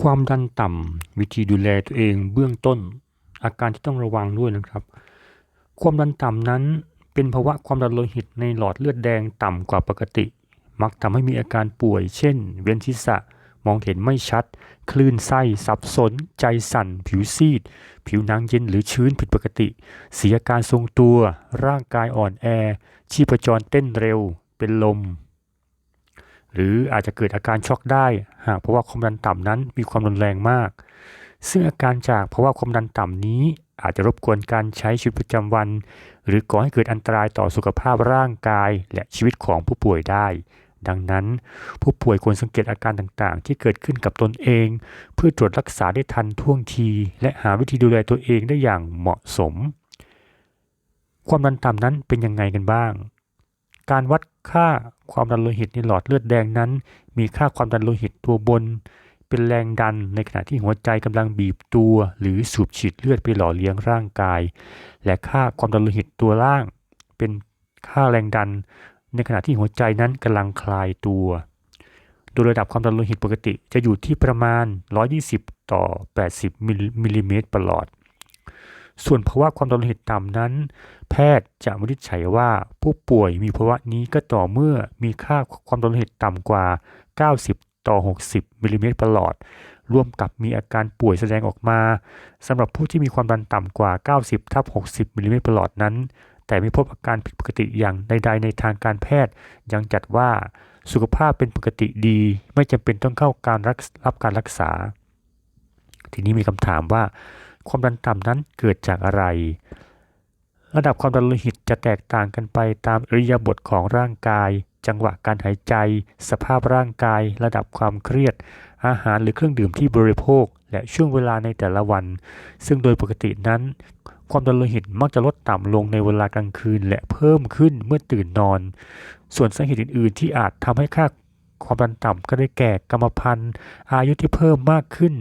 ความดันต่ำวิธีดูแลตัวเองเบื้องต้น อาการที่ต้องระวังด้วยนะครับ ความดันต่ำนั้นเป็นภาวะความดันโลหิตในหลอดเลือดแดงต่ำกว่าปกติ มักทำให้มีอาการป่วย เช่น เวียนศีรษะ มองเห็นไม่ชัด คลื่นไส้ สับสน ใจสั่น ผิวซีด ผิวหนังเย็นหรือชื้นผิดปกติ เสียการทรงตัว ร่างกายอ่อนแอ ชีพจรเต้นเร็ว เป็นลม หรืออาจจะเกิดอาการช็อกได้ หากภาวะความดันต่ำนั้นมีความรุนแรงมาก ซึ่งอาการจากภาวะความดันต่ำนี้ อาจจะรบกวนการใช้ชีวิตประจำวัน หรือก่อให้เกิดอันตรายต่อสุขภาพร่างกายและชีวิตของผู้ป่วยได้ ดังนั้น ผู้ป่วยควรสังเกตอาการต่างๆ ที่เกิดขึ้นกับตนเอง เพื่อตรวจรักษาได้ทันท่วงที และหาวิธีดูแลตัวเองได้อย่างเหมาะสม ความดันต่ำนั้นเป็นยังไงกันบ้าง การวัดค่าความดันโลหิตในหลอดเลือดแดงนั้น มีค่าความดันโลหิตตัวบน เป็นแรงดันในขณะที่หัวใจกำลังบีบตัว หรือสูบฉีดเลือดไปหล่อเลี้ยงร่างกาย และค่าความดันโลหิตตัวล่าง เป็นค่าแรงดัน ในขณะที่หัวใจนั้นกำลังคลายตัว โดยระดับความดันโลหิตปกติจะอยู่ที่ประมาณ 120 ต่อ 80 มิลลิเมตรประหลอด ส่วนภาวะความดันโลหิตต่ำนั้น แพทย์จะวินิจฉัยว่าผู้ป่วยมีภาวะนี้ก็ต่อเมื่อมีค่าความดันโลหิตต่ำกว่า 90 ต่อ 60มิลลิเมตรประหลอด ร่วมกับมีอาการป่วยแสดงออกมาสำหรับผู้ที่มีความดันต่ำกว่า 90 ทับ 60มิลลิเมตรประหลอดนั้น แต่ไม่พบอาการผิดปกติอย่างใดๆในทางการแพทย์ ยังจัดว่าสุขภาพเป็นปกติดี ไม่จำเป็นต้องเข้าการรับการรักษา ทีนี้มีคำถามว่า ความดันต่ำนั้นเกิดจากอะไร ระดับความดันโลหิตจะแตกต่างกันไปตามอริยบทของร่างกาย จังหวะการหายใจ สภาพร่างกาย ระดับความเครียด อาหารหรือเครื่องดื่มที่บริโภค และช่วงเวลาในแต่ละวัน ซึ่งโดยปกตินั้น ความดันโลหิตมักจะลดต่ำลงในเวลากลางคืน และเพิ่มขึ้นเมื่อตื่นนอน ส่วนสาเหตุอื่น ๆ ที่อาจทำให้ค่าความดันต่ำก็ได้แก่กรรมพันธุ์ อายุที่เพิ่มมากขึ้น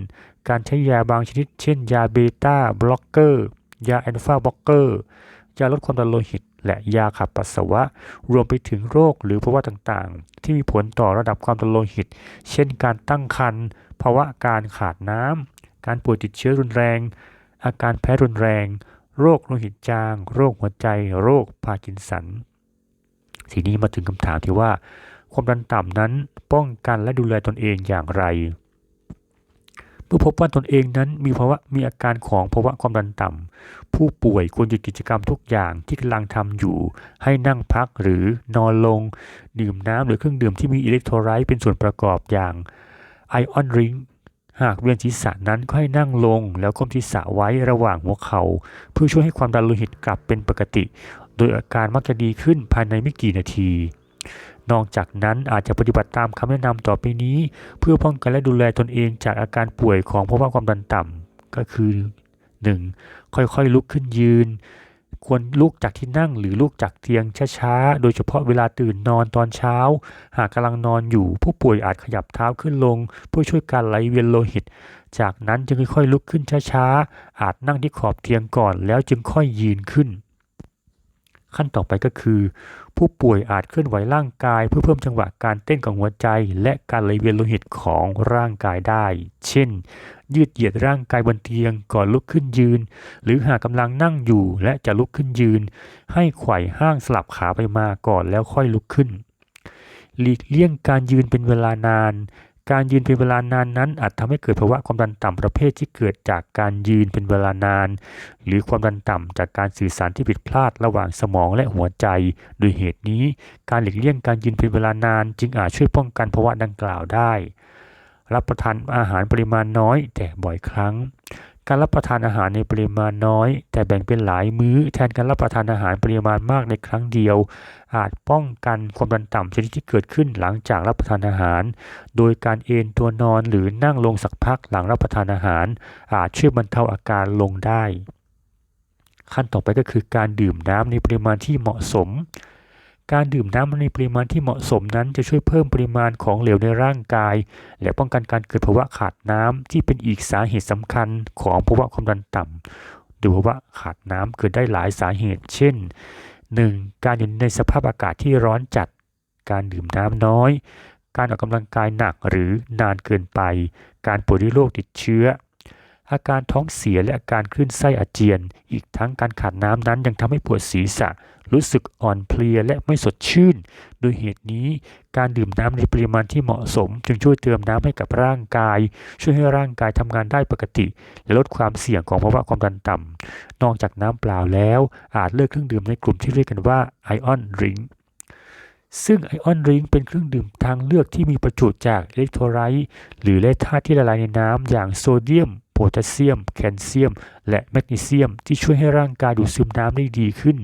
การใช้ยาบางชนิด เช่น ยาเบต้าบล็อกเกอร์ ยาแอลฟาบล็อกเกอร์ ยาลดความดันโลหิต และยาขับปัสสาวะ รวมไปถึงโรคหรือภาวะต่างๆ ที่มีผลต่อระดับความดันโลหิต เช่น การตั้งครรภ์ ภาวะการขาดน้ำการป่วยติดเชื้อรุนแรง อาการแพ้รุนแรง โรคโลหิตจาง โรคหัวใจ โรคพาร์กินสัน ทีนี้มาถึงคำถามที่ว่า ความดันต่ำนั้นป้องกันและดูแลตนเองอย่างไร มื่อพบว่าตนเองนั้นมีภาวะมีอาการของภาวะความดันต่ำผู้ป่วยควรหยุดกิจกรรมทุกอย่างที่กำลังทำอยู่ ให้นั่งพักหรือนอนลง ดื่มน้ำหรือเครื่องดื่มที่มีอิเล็กโทรไลต์เป็นส่วนประกอบอย่างไอออนริงหากเวียนศีรษะนั้นก็ให้นั่งลง แล้วก้มศีรษะไว้ระหว่างหัวเขา่าเพื่อช่วยให้ความดันโลหิตกลับเป็นปกติ โดยอาการมักจะดีขึ้นภายในไม่กี่นาที นอกจากนั้นอาจจะปฏิบัติตามคำแนะนำต่อไปนี้ เพื่อป้องกันและดูแลตนเองจากอาการป่วยของภาวะความดันต่ำก็คือ 1. ค่อยๆลุกขึ้นยืน ควรลุกจากที่นั่งหรือลุกจากเตียงช้าๆ โดยเฉพาะเวลาตื่นนอนตอนเช้า หากกำลังนอนอยู่ ผู้ป่วยอาจขยับเท้าขึ้นลง เพื่อช่วยการไหลเวียนโลหิต จากนั้นจึงค่อยๆลุกขึ้นช้าๆ อาจนั่งที่ขอบเตียงก่อนแล้วจึงค่อยยืนขึ้น ขั้นต่อไปก็คือ ผู้ป่วยอาจเคลื่อนไหวร่างกายเพื่อเพิ่มจังหวะการเต้นของหัวใจ และการไหลเวียนโลหิตของร่างกายได้ เช่น ยืดเหยียดร่างกายบนเตียงก่อนลุกขึ้นยืน หรือหากกำลังนั่งอยู่และจะลุกขึ้นยืน ให้ไขว่ห้างสลับขาไปมาก่อนแล้วค่อยลุกขึ้น หลีกเลี่ยงการยืนเป็นเวลานาน การยืนเป็นเวลานานนั้นอาจทำให้เกิดภาวะความดันต่ำประเภทที่เกิดจากการยืนเป็นเวลานาน หรือความดันต่ำจากการสื่อสารที่ผิดพลาดระหว่างสมองและหัวใจ โดยเหตุนี้ การหลีกเลี่ยงการยืนเป็นเวลานาน จึงอาจช่วยป้องกันภาวะดังกล่าวได้ รับประทานอาหารปริมาณน้อยแต่บ่อยครั้ง การรับประทานอาหารในปริมาณน้อย แต่แบ่งเป็นหลายมื้อ แทนการรับประทานอาหารปริมาณมากในครั้งเดียว อาจป้องกันความดันต่ำชนิดที่เกิดขึ้นหลังจากรับประทานอาหาร โดยการเอนตัวนอนหรือนั่งลงสักพักหลังรับประทานอาหาร อาจช่วยบรรเทาอาการลงได้ ขั้นต่อไปก็คือการดื่มน้ำในปริมาณที่เหมาะสม การดื่มน้ำในปริมาณที่เหมาะสมนั้นจะช่วยเพิ่มปริมาณของเหลวในร่างกาย และป้องกันการเกิดภาวะขาดน้ำที่เป็นอีกสาเหตุสำคัญของภาวะความดันต่ำโดยภาวะขาดน้ำเกิดได้หลายสาเหตุ เช่น 1. การอยู่ในสภาพอากาศที่ร้อนจัด การดื่มน้ำน้อย การออกกำลังกายหนักหรือนานเกินไป การป่วยด้วยโรคติดเชื้อ อาการท้องเสียและอาการคลื่นไส้อาเจียน อีกทั้งการขาดน้ำนั้นยังทำให้ปวดศีรษะ รู้สึกอ่อนเพลียและไม่สดชื่น โดยเหตุนี้การดื่มน้ำในปริมาณที่เหมาะสม จึงช่วยเติมน้ำให้กับร่างกาย ช่วยให้ร่างกายทำงานได้ปกติ และลดความเสี่ยงของภาวะความดันต่ำนอกจากน้ำเปล่าแล้ว อาจเลือกเครื่องดื่มในกลุ่มที่เรียกกันว่าไอออนดริงซึ่งไอออนริงเป็นเครื่องดื่มทางเลือกที่มีประจุจากอิเล็กโทรไลต์หรือแร่ธาตุที่ละลายในน้ำอย่างโซเดียม แทสเซียม แคลเซียม และแมกนีเซียม ที่ช่วยให้ร่างกายดูดซึมน้ำได้ดีขึ้น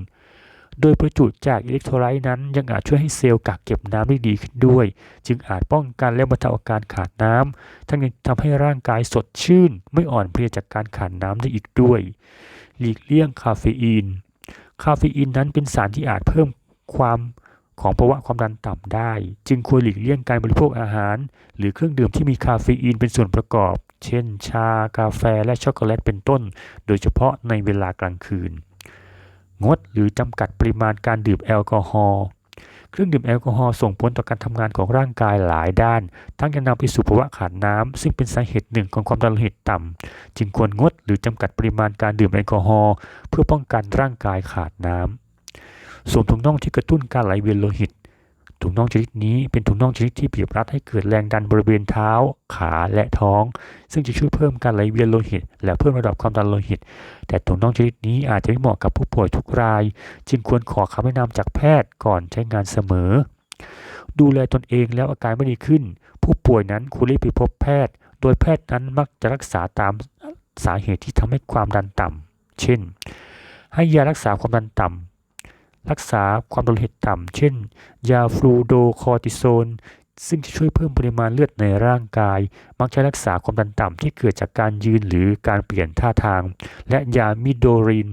โดยประจุจากอิเล็กโทรไลต์นั้นยังอาจช่วยให้เซลล์กักเก็บน้ำได้ดีขึ้นด้วย จึงอาจป้องกันและบรรเทาอาการขาดน้ำทั้งยังทำให้ร่างกายสดชื่น ไม่อ่อนเพลียจากการขาดน้ำได้อีกด้วย หลีกเลี่ยงคาเฟอีน คาเฟอีนนั้นเป็นสารที่อาจเพิ่มความของภาวะความดันต่ำได้ จึงควรหลีกเลี่ยงการบริโภคอาหาร หรือเครื่องดื่มที่มีคาเฟอีนเป็นส่วนประกอบ เช่นชากาแฟและช็อกโกแลตเป็นต้น โดยเฉพาะในเวลากลางคืน งดหรือจำกัดปริมาณการดื่มแอลกอฮอล์เครื่องดื่มแอลกอฮอล์ส่งผลต่อการทำงานของร่างกายหลายด้าน ทั้งยังนำไปสู่ภาวะขาดน้ำซึ่งเป็นสาเหตุหนึ่งของความดันโลหิตต่ำ จึงควรงดหรือจำกัดปริมาณการดื่มแอลกอฮอล์เพื่อป้องกันร่างกายขาดน้ำสวมถุงน่องที่กระตุ้นการไหลเวียนโลหิต ถุงน่องชนิดนี้เป็นถุงน่องชนิดที่บีบรัดให้เกิดแรงดันบริเวณเท้า ขาและท้อง ซึ่งจะช่วยเพิ่มการไหลเวียนโลหิต และเพิ่มระดับความดันโลหิต แต่ถุงน่องชนิดนี้อาจจะไม่เหมาะกับผู้ป่วยทุกราย จึงควรขอคำแนะนำจากแพทย์ก่อนใช้งานเสมอ ดูแลตนเองแล้วอาการไม่ดีขึ้น ผู้ป่วยนั้นควรรีบไปพบแพทย์ โดยแพทย์นั้นมักจะรักษาตามสาเหตุที่ทำให้ความดันต่ำเช่น ให้ยารักษาความดันต่ำ รักษาความดันโลหิตต่ำ เช่น ยาฟลูโดคอร์ติโซน ซึ่งจะช่วยเพิ่มปริมาณเลือดในร่างกาย มักใช้รักษาความดันต่ำที่เกิดจากการยืนหรือการเปลี่ยนท่าทาง และยามิโดริน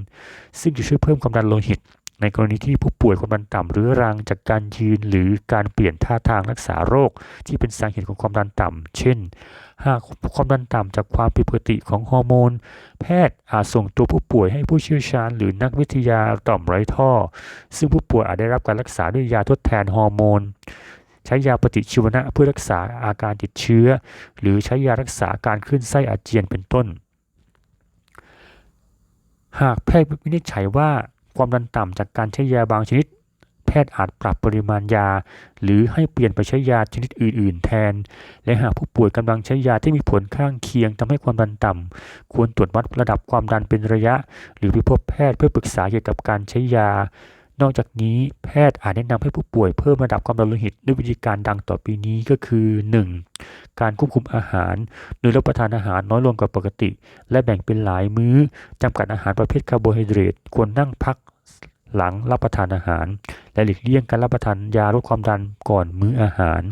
ซึ่งจะช่วยเพิ่มความดันโลหิต ในกรณีที่ผู้ป่วยความดันต่ำเรื้อรังจากการยืนหรือการเปลี่ยนท่าทางรักษาโรค ที่เป็นสาเหตุของความดันต่ำ เช่น หากความดันต่ำจากความผิดปกติของฮอร์โมน แพทย์อาจส่งตัวผู้ป่วยให้ผู้เชี่ยวชาญ หรือนักวิทยาต่อมไร้ท่อ ซึ่งผู้ป่วยอาจได้รับการรักษาด้วยยาทดแทนฮอร์โมน ใช้ยาปฏิชีวนะเพื่อรักษาอาการติดเชื้อ หรือใช้ยารักษาการคลื่นไส้อาเจียนเป็นต้น หากแพทย์วินิจฉัยว่า ความดันต่ำจากการใช้ยาบางชนิด แพทย์อาจปรับปริมาณยา หรือให้เปลี่ยนไปใช้ยาชนิดอื่น ๆ แทน และหากผู้ป่วยกำลังใช้ยาที่มีผลข้างเคียงทำให้ความดันต่ำควรตรวจวัดระดับความดันเป็นระยะ หรือไปพบแพทย์เพื่อปรึกษาเกี่ยวกับการใช้ยา นอกจากนี้แพทย์อาจแนะนำให้ผู้ป่วยเพิ่มระดับความดันโลหิตด้วยวิธีการดังต่อไปนี้ก็คือ 1. การควบคุมอาหาร โดยรับประทานอาหารน้อยลงกว่าปกติ และแบ่งเป็นหลายมื้อจำกัดอาหารประเภทคาร์โบไฮเดรตควรนั่งพักหลังรับประทานอาหาร และหลีกเลี่ยงการรับประทานยาลดความดันก่อนมื้ออาหาร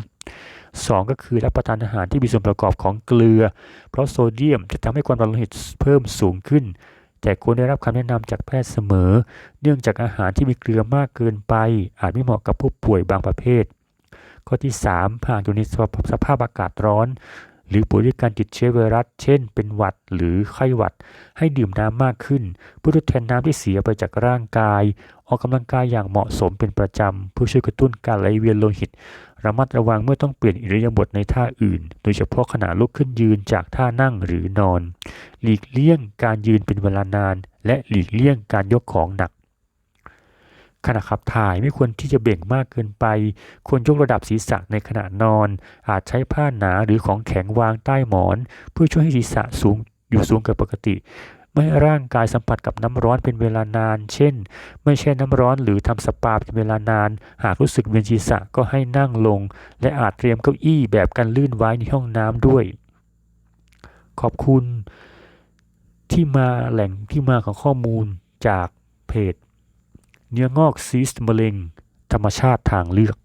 2. ก็คือรับประทานอาหารที่มีส่วนประกอบของเกลือ เพราะโซเดียมจะทำให้ความดันโลหิตเพิ่มสูงขึ้น แต่ควรได้รับคำแนะนำจากแพทย์เสมอ เนื่องจากอาหารที่มีเกลือมากเกินไป อาจไม่เหมาะกับผู้ป่วยบางประเภท ข้อที่ 3 หากอยู่ในสภาพอากาศร้อน รือป่วยด้วยการติดเชื้อไวรัส เช่น เป็นหวัดหรือไข้หวัด ให้ดื่มน้ำมากขึ้น เพื่อทดแทนน้ำที่เสียไปจากร่างกาย ออกกำลังกายอย่างเหมาะสมเป็นประจำ เพื่อช่วยกระตุ้นการไหลเวียนโลหิต ระมัดระวังเมื่อต้องเปลี่ยนอิริยาบถในท่าอื่น โดยเฉพาะขณะลุกขึ้นยืนจากท่านั่งหรือนอน หลีกเลี่ยงการยืนเป็นเวลานาน และหลีกเลี่ยงการยกของหนัก ขณะขับถ่ายไม่ควรที่จะเบ่งมากเกินไป ควรยกระดับศีรษะในขณะนอน อาจใช้ผ้าหนาหรือของแข็งวางใต้หมอน เพื่อช่วยให้ศีรษะสูงอยู่สูงกว่าปกติไม่ให้ร่างกายสัมผัสกับน้ำร้อนเป็นเวลานาน เช่น ไม่แช่น้ำร้อนหรือทำสปาเป็นเวลานาน หากรู้สึกเวียนศีรษะก็ให้นั่งลง และอาจเตรียมเก้าอี้แบบกันลื่นไว้ในห้องน้ำด้วย ขอบคุณที่มาแหล่งที่มาของข้อมูลจากเพจ เนื้องอกซีสต์มะเร็ง ธรรมชาติทางเลือก